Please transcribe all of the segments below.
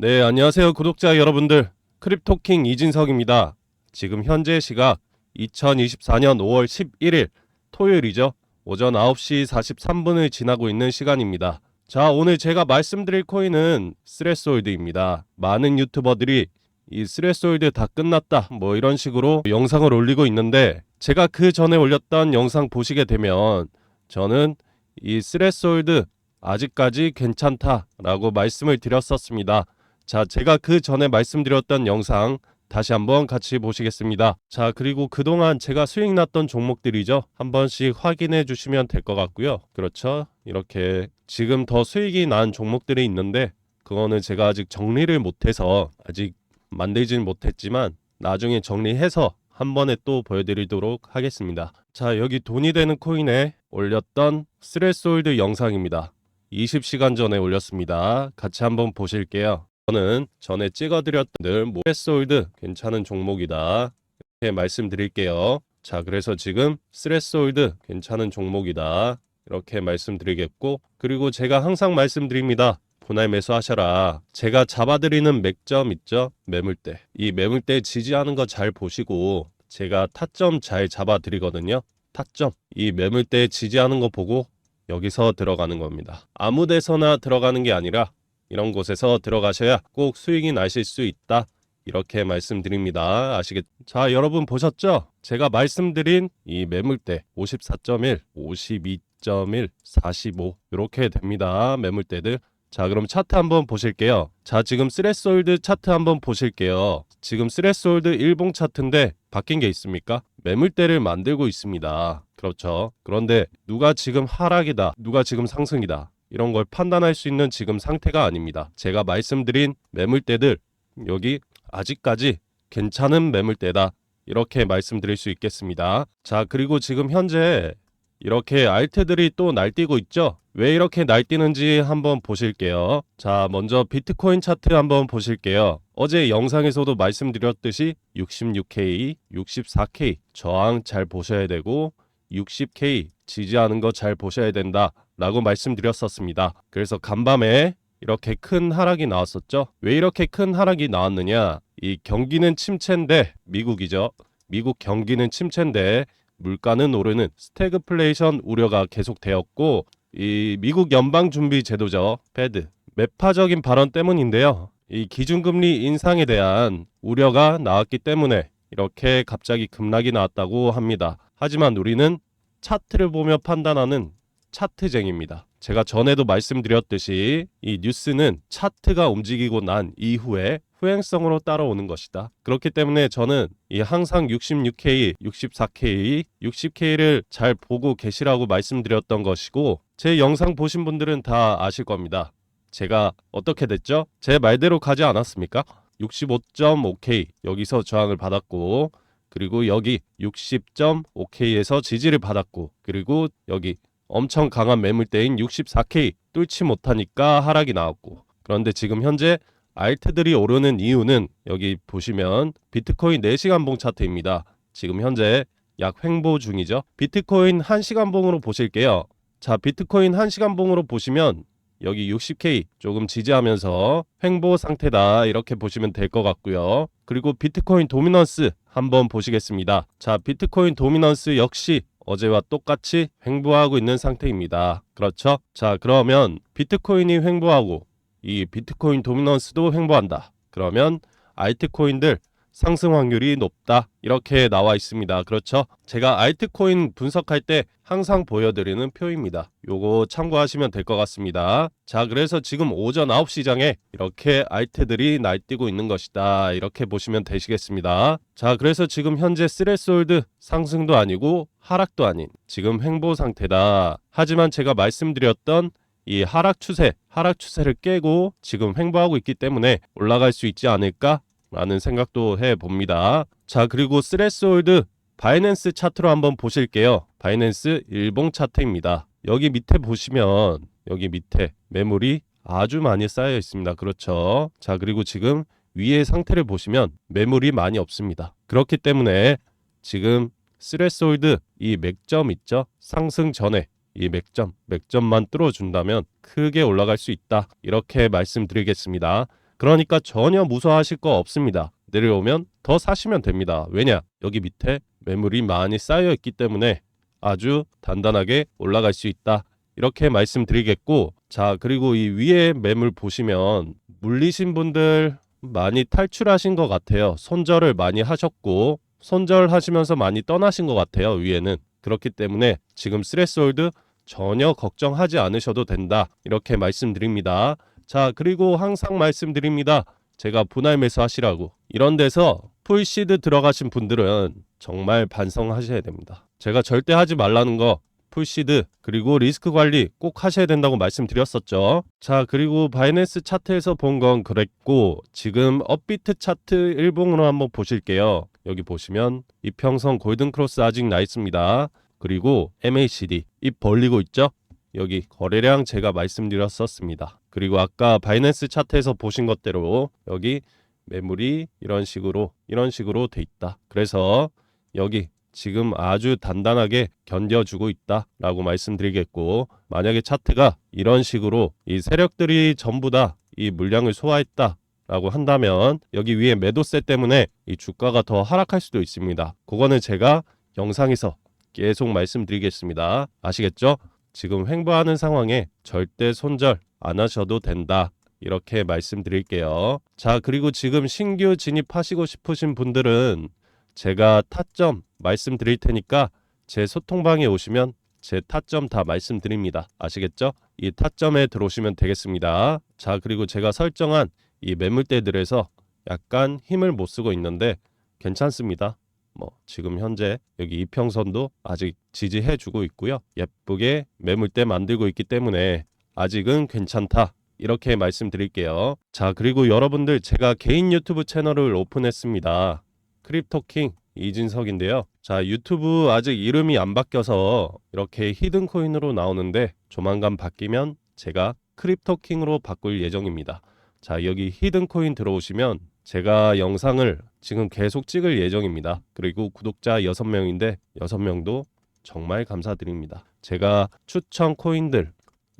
네, 안녕하세요. 구독자 여러분들. 크립토킹 이진석입니다. 지금 현재 시각 2024년 5월 11일 토요일이죠. 오전 9시 43분을 지나고 있는 시간입니다. 자, 오늘 제가 말씀드릴 코인은 스레솔드입니다. 많은 유튜버들이 이 스레솔드 다 끝났다 뭐 이런 식으로 영상을 올리고 있는데 제가 그 전에 올렸던 영상 보시게 되면 저는 이 스레솔드 아직까지 괜찮다라고 말씀을 드렸었습니다. 자, 제가 그 전에 말씀드렸던 영상 다시 한번 같이 보시겠습니다. 자, 그리고 그동안 제가 수익 났던 종목들이죠. 한 번씩 확인해 주시면 될 것 같고요. 그렇죠. 이렇게 지금 더 수익이 난 종목들이 있는데 그거는 제가 아직 정리를 못해서 아직 만들지는 못했지만 나중에 정리해서 한 번에 또 보여드리도록 하겠습니다. 자, 여기 돈이 되는 코인에 올렸던 스레솔드 영상입니다. 20시간 전에 올렸습니다. 같이 한번 보실게요. 저는 전에 찍어드렸던 늘 스레솔드 괜찮은 종목이다. 이렇게 말씀드릴게요. 자, 그래서 지금 스레솔드 괜찮은 종목이다. 이렇게 말씀드리겠고, 그리고 제가 항상 말씀드립니다. 분할 매수하셔라. 제가 잡아드리는 맥점 있죠? 매물대. 이 매물대 지지하는 거 잘 보시고, 제가 타점 잘 잡아드리거든요. 타점. 이 매물대 지지하는 거 보고 여기서 들어가는 겁니다. 아무 데서나 들어가는 게 아니라 이런 곳에서 들어가셔야 꼭 수익이 나실 수 있다. 이렇게 말씀드립니다. 아시겠? 자, 여러분 보셨죠? 제가 말씀드린 이 매물대 54.1, 52.1, 45 이렇게 됩니다. 매물대들. 자, 그럼 차트 한번 보실게요. 자, 지금 스레솔드 차트 한번 보실게요. 지금 스레솔드 일봉 차트인데 바뀐 게 있습니까? 매물대를 만들고 있습니다. 그렇죠. 그런데 누가 지금 하락이다, 누가 지금 상승이다. 이런 걸 판단할 수 있는 지금 상태가 아닙니다. 제가 말씀드린 매물대들 여기 아직까지 괜찮은 매물대다. 이렇게 말씀드릴 수 있겠습니다. 자, 그리고 지금 현재 이렇게 알트들이 또 날뛰고 있죠? 왜 이렇게 날뛰는지 한번 보실게요. 자, 먼저 비트코인 차트 한번 보실게요. 어제 영상에서도 말씀드렸듯이 66K, 64K 저항 잘 보셔야 되고 60K 지지하는 거 잘 보셔야 된다. 라고 말씀드렸었습니다. 그래서 간밤에 이렇게 큰 하락이 나왔었죠. 왜 이렇게 큰 하락이 나왔느냐? 이 경기는 침체인데 미국이죠. 미국 경기는 침체인데 물가는 오르는 스태그플레이션 우려가 계속되었고 이 미국 연방 준비 제도죠. 페드 매파적인 발언 때문인데요. 이 기준금리 인상에 대한 우려가 나왔기 때문에 이렇게 갑자기 급락이 나왔다고 합니다. 하지만 우리는 차트를 보며 판단하는 차트쟁입니다. 제가 전에도 말씀드렸듯이 이 뉴스는 차트가 움직이고 난 이후에 후행성으로 따라오는 것이다. 그렇기 때문에 저는 이 항상 66K, 64K, 60K를 잘 보고 계시라고 말씀드렸던 것이고 제 영상 보신 분들은 다 아실 겁니다. 제가 어떻게 됐죠? 제 말대로 가지 않았습니까? 65.5K 여기서 저항을 받았고 그리고 여기 60.5K에서 지지를 받았고 그리고 여기 엄청 강한 매물대인 64K 뚫지 못하니까 하락이 나왔고 그런데 지금 현재 알트들이 오르는 이유는 여기 보시면 비트코인 4시간 봉 차트입니다. 지금 현재 약 횡보 중이죠. 비트코인 1시간 봉으로 보실게요. 자, 비트코인 1시간 봉으로 보시면 여기 60K 조금 지지하면서 횡보 상태다 이렇게 보시면 될 것 같고요. 그리고 비트코인 도미넌스 한번 보시겠습니다. 자, 비트코인 도미넌스 역시 어제와 똑같이 횡보하고 있는 상태입니다. 그렇죠? 자, 그러면 비트코인이 횡보하고 이 비트코인 도미넌스도 횡보한다. 그러면 알트코인들 상승 확률이 높다. 이렇게 나와 있습니다. 그렇죠? 제가 알트코인 분석할 때 항상 보여드리는 표입니다. 요거 참고하시면 될 것 같습니다. 자, 그래서 지금 오전 9시장에 이렇게 알트들이 날뛰고 있는 것이다. 이렇게 보시면 되시겠습니다. 자, 그래서 지금 현재 스레솔드 상승도 아니고 하락도 아닌 지금 횡보 상태다. 하지만 제가 말씀드렸던 이 하락 추세, 하락 추세를 깨고 지금 횡보하고 있기 때문에 올라갈 수 있지 않을까? 라는 생각도 해 봅니다. 자, 그리고 스레스홀드 바이낸스 차트로 한번 보실게요. 바이낸스 일봉 차트입니다. 여기 밑에 보시면 여기 밑에 매물이 아주 많이 쌓여 있습니다. 그렇죠. 자, 그리고 지금 위의 상태를 보시면 매물이 많이 없습니다. 그렇기 때문에 지금 스레스홀드 이 맥점 있죠? 상승 전에 이 맥점, 맥점만 뚫어준다면 크게 올라갈 수 있다. 이렇게 말씀드리겠습니다. 그러니까 전혀 무서워하실 거 없습니다. 내려오면 더 사시면 됩니다. 왜냐? 여기 밑에 매물이 많이 쌓여 있기 때문에 아주 단단하게 올라갈 수 있다. 이렇게 말씀드리겠고, 자, 그리고 이 위에 매물 보시면 물리신 분들 많이 탈출하신 것 같아요. 손절을 많이 하셨고, 손절하시면서 많이 떠나신 것 같아요. 위에는. 그렇기 때문에 지금 스레스홀드 전혀 걱정하지 않으셔도 된다. 이렇게 말씀드립니다. 자, 그리고 항상 말씀드립니다. 제가 분할 매수 하시라고. 이런 데서 풀시드 들어가신 분들은 정말 반성하셔야 됩니다. 제가 절대 하지 말라는 거 풀시드 그리고 리스크 관리 꼭 하셔야 된다고 말씀드렸었죠. 자 그리고 바이낸스 차트에서 본 건 그랬고 지금 업비트 차트 일봉으로 한번 보실게요. 여기 보시면 이평선 골든 크로스 아직 나 있습니다. 그리고 MACD 입 벌리고 있죠. 여기 거래량 제가 말씀드렸었습니다. 그리고 아까 바이낸스 차트에서 보신 것대로 여기 매물이 이런 식으로 이런 식으로 돼 있다. 그래서 여기 지금 아주 단단하게 견뎌주고 있다라고 말씀드리겠고 만약에 차트가 이런 식으로 이 세력들이 전부 다 이 물량을 소화했다 라고 한다면 여기 위에 매도세 때문에 이 주가가 더 하락할 수도 있습니다. 그거는 제가 영상에서 계속 말씀드리겠습니다. 아시겠죠? 지금 횡보하는 상황에 절대 손절 안 하셔도 된다. 이렇게 말씀드릴게요. 자, 그리고 지금 신규 진입하시고 싶으신 분들은 제가 타점 말씀드릴 테니까 제 소통방에 오시면 제 타점 다 말씀드립니다. 아시겠죠? 이 타점에 들어오시면 되겠습니다. 자, 그리고 제가 설정한 이 매물대들에서 약간 힘을 못 쓰고 있는데 괜찮습니다. 뭐 지금 현재 여기 이평선도 아직 지지해 주고 있고요. 예쁘게 매물대 만들고 있기 때문에 아직은 괜찮다. 이렇게 말씀드릴게요. 자, 그리고 여러분들 제가 개인 유튜브 채널을 오픈했습니다. 크립토킹 이진석인데요. 자, 유튜브 아직 이름이 안 바뀌어서 이렇게 히든 코인으로 나오는데 조만간 바뀌면 제가 크립토킹으로 바꿀 예정입니다. 자, 여기 히든 코인 들어오시면 제가 영상을 지금 계속 찍을 예정입니다. 그리고 구독자 6명인데 6명도 정말 감사드립니다. 제가 추천 코인들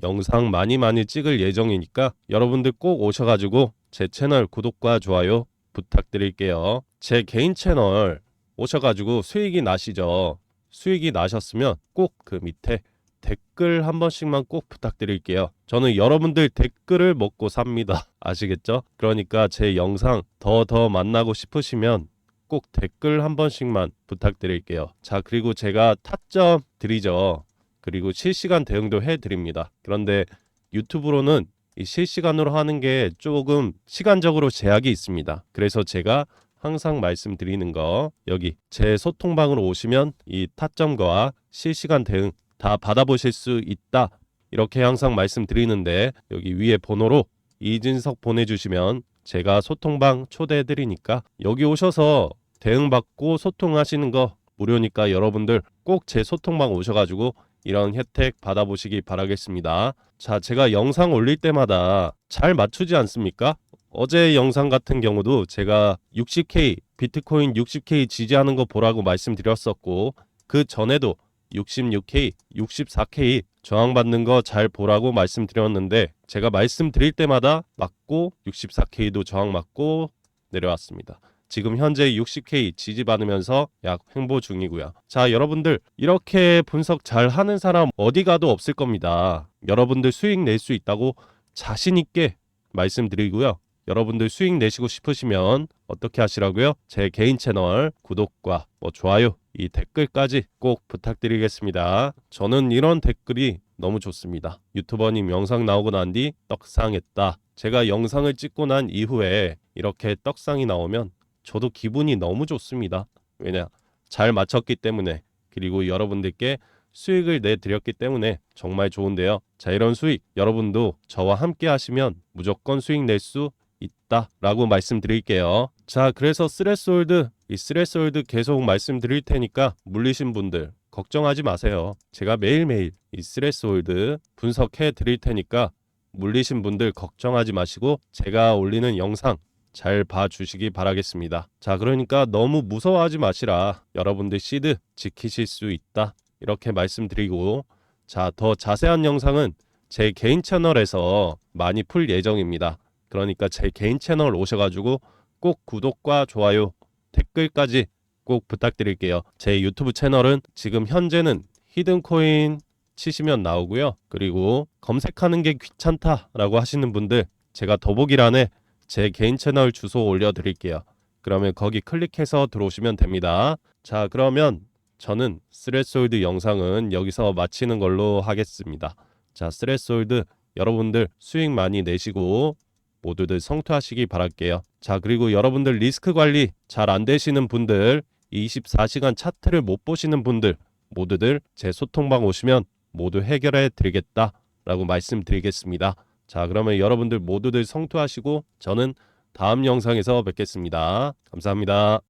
영상 많이 많이 찍을 예정이니까 여러분들 꼭 오셔가지고 제 채널 구독과 좋아요 부탁드릴게요. 제 개인 채널 오셔가지고 수익이 나시죠. 수익이 나셨으면 꼭 그 밑에 댓글 한 번씩만 꼭 부탁드릴게요. 저는 여러분들 댓글을 먹고 삽니다. 아시겠죠? 그러니까 제 영상 더더 만나고 싶으시면 꼭 댓글 한 번씩만 부탁드릴게요. 자, 그리고 제가 타점 드리죠. 그리고 실시간 대응도 해 드립니다. 그런데 유튜브로는 이 실시간으로 하는 게 조금 시간적으로 제약이 있습니다. 그래서 제가 항상 말씀드리는 거 여기 제 소통방으로 오시면 이 타점과 실시간 대응 다 받아보실 수 있다. 이렇게 항상 말씀드리는데 여기 위에 번호로 이진석 보내주시면 제가 소통방 초대해 드리니까 여기 오셔서 대응받고 소통하시는 거 무료니까 여러분들 꼭 제 소통방 오셔가지고 이런 혜택 받아보시기 바라겠습니다. 자, 제가 영상 올릴 때마다 잘 맞추지 않습니까? 어제 영상 같은 경우도 제가 60K 비트코인 60K 지지하는 거 보라고 말씀드렸었고 그 전에도 66K, 64K 저항받는 거 잘 보라고 말씀드렸는데 제가 말씀드릴 때마다 맞고 64K도 저항 맞고 내려왔습니다. 지금 현재 60K 지지받으면서 약 횡보 중이고요. 자, 여러분들 이렇게 분석 잘 하는 사람 어디 가도 없을 겁니다. 여러분들 수익 낼 수 있다고 자신 있게 말씀드리고요. 여러분들 수익 내시고 싶으시면 어떻게 하시라고요? 제 개인 채널 구독과 뭐 좋아요 이 댓글까지 꼭 부탁드리겠습니다. 저는 이런 댓글이 너무 좋습니다. 유튜버님 영상 나오고 난 뒤 떡상했다. 제가 영상을 찍고 난 이후에 이렇게 떡상이 나오면 저도 기분이 너무 좋습니다. 왜냐? 잘 맞췄기 때문에 그리고 여러분들께 수익을 내드렸기 때문에 정말 좋은데요. 자, 이런 수익 여러분도 저와 함께 하시면 무조건 수익 낼 수 있다라고 말씀드릴게요. 자, 그래서 스레스홀드 이 스레스홀드 계속 말씀드릴 테니까 물리신 분들 걱정하지 마세요. 제가 매일매일 이 스레스홀드 분석해 드릴 테니까 물리신 분들 걱정하지 마시고 제가 올리는 영상 잘 봐주시기 바라겠습니다. 자, 그러니까 너무 무서워하지 마시라. 여러분들 시드 지키실 수 있다. 이렇게 말씀드리고 자, 더 자세한 영상은 제 개인 채널에서 많이 풀 예정입니다. 그러니까 제 개인 채널 오셔가지고 꼭 구독과 좋아요, 댓글까지 꼭 부탁드릴게요. 제 유튜브 채널은 지금 현재는 히든코인 치시면 나오고요. 그리고 검색하는 게 귀찮다라고 하시는 분들 제가 더보기란에 제 개인 채널 주소 올려드릴게요. 그러면 거기 클릭해서 들어오시면 됩니다. 자, 그러면 저는 스레솔드 영상은 여기서 마치는 걸로 하겠습니다. 자, 스레솔드 여러분들 수익 많이 내시고 모두들 성투하시기 바랄게요. 자, 그리고 여러분들 리스크 관리 잘 안 되시는 분들, 24시간 차트를 못 보시는 분들 모두들 제 소통방 오시면 모두 해결해 드리겠다 라고 말씀드리겠습니다. 자, 그러면 여러분들 모두들 성투하시고 저는 다음 영상에서 뵙겠습니다. 감사합니다.